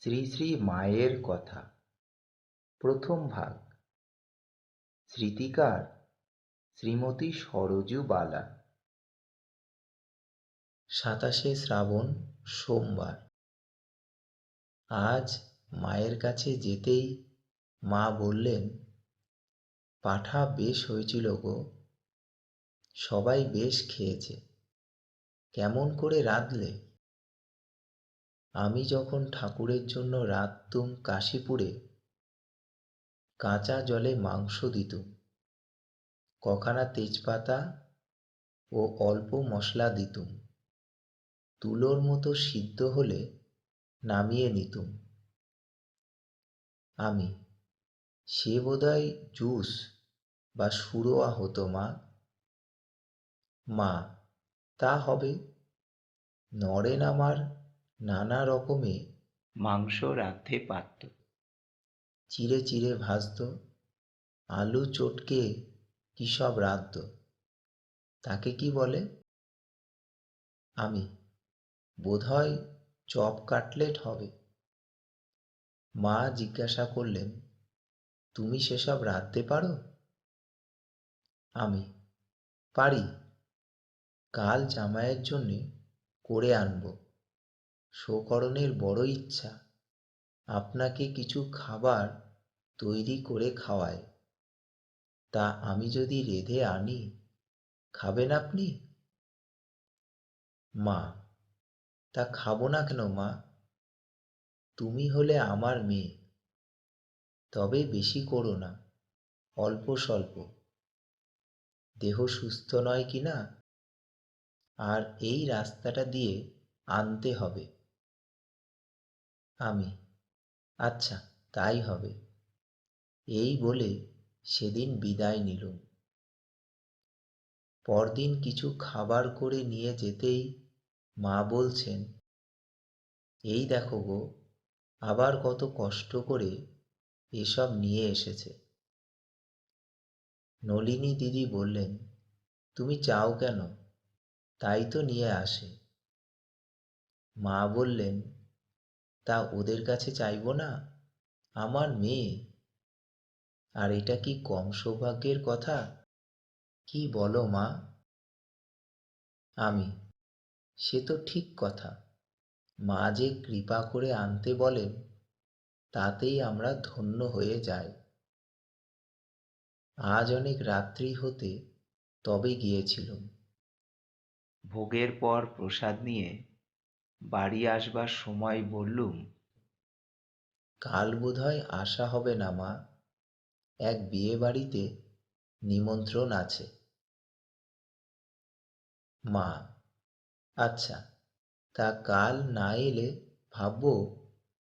শ্রী শ্রী মায়ের কথা। প্রথম ভাগ। স্মৃতিকার শ্রীমতী সরজু বালা সাতাশে শ্রাবণ, সোমবার। আজ মায়ের কাছে যেতেই মা বললেন, পাঠা বেশ হয়েছিল গো। সবাই বেশ খেয়েছে। কেমন করে রাঁধলে? আমি যখন ঠাকুরের জন্য রাঁধতুম কাশীপুরে কাঁচা জলে মাংস দিতুম কখানা তেজপাতা ও অল্প মশলা দিতুম, তুলোর মতো সিদ্ধ হলে নামিয়ে নিতুম। আমি, সে বোধহয় জুস বা সুরোয়া হতো মা। মা, তা হবে নরেন আমার নানা রকমে মাংস রাঁধতে পারত। চিড়ে চিড়ে ভাজত, আলু চটকে কী সব রাঁধত, তাকে কি বলে? আমি, বোধহয় চপ কাটলেট হবে। মা জিজ্ঞাসা করলেন, তুমি সেসব রাঁধতে পারো? আমি, পারি। কাল জামাইয়ের জন্যে করে আনব। শোকরণের বড় ইচ্ছা। আপনাকে কিছু খাবার তৈরি করে খাওয়ায়। তা আমি যদি রেঁধে আনি, খাবেন আপনি? মা, তা খাব না কেন মা? তুমি হলে আমার মেয়ে। তবে বেশি করো না, অল্প স্বল্প। দেহ সুস্থ নয় কি না আর এই রাস্তাটা দিয়ে আনতে হবে। আমি। আচ্ছা তাই হবে। এই বলে সেদিন বিদায় নিলুম পরদিন কিছু খাবার করে নিয়ে যেতেই মা বলছেন, এই দেখো গো, আবার কত কষ্ট করে এসব নিয়ে এসেছে। নলিনী দিদি বললেন, তুমি চাও কেন? তাই তো নিয়ে আসে। মা বললেন তা ওদের কাছে চাইব না? আমার মেয়ে। আর এটা কি কম সৌভাগ্যের কথা? কি বলো মা? আমি। সে তো ঠিক কথা। মা যে কৃপা করে আনতে বলেন, তাতেই আমরা ধন্য হয়ে যাই। আজ অনেক রাত্রি হতে তবে গিয়েছিলুম। ভোগের পর প্রসাদ নিয়ে বাড়ি আসবার সময় বললুম, কাল বোধহয় আসা হবে না মা। এক বিয়ে বাড়িতে নিমন্ত্রণ আছে। মা আচ্ছা তা কাল না এলে ভাববো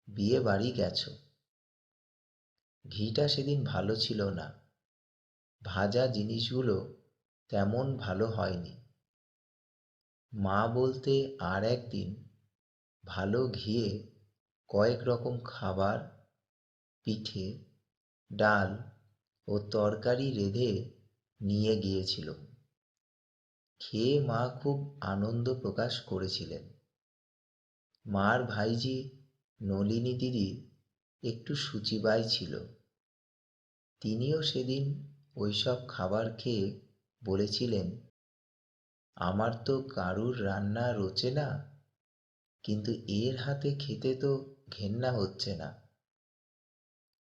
বিয়ে বাড়ি গেছো। ঘিটা সেদিন ভালো ছিল না। ভাজা জিনিসগুলো তেমন ভালো হয়নি। মা বলতে আর একদিন ভালো ঘিয়ে কয়েক রকম খাবার, পিঠে, ডাল ও তরকারি রেঁধে নিয়ে গিয়েছিল। খেয়ে মা খুব আনন্দ প্রকাশ করেছিলেন। মার ভাইজি নলিনী দিদি একটু সূচিবাই ছিল। তিনিও সেদিন ওইসব খাবার খেয়ে বলেছিলেন, আমার তো কারুর রান্না রোচে না? কিন্তু এর হাতে খেতে তো ঘেন্না হচ্ছে না।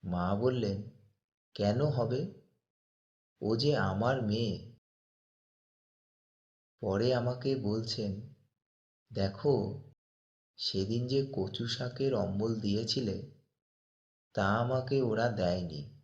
মা বললেন, কেন হবে? ও যে আমার মেয়ে। পরে আমাকে বলছেন, দেখো, সেদিন যে কচু শাকের অম্বল দিয়েছিলে, তা আমাকে ওরা দেয়নি।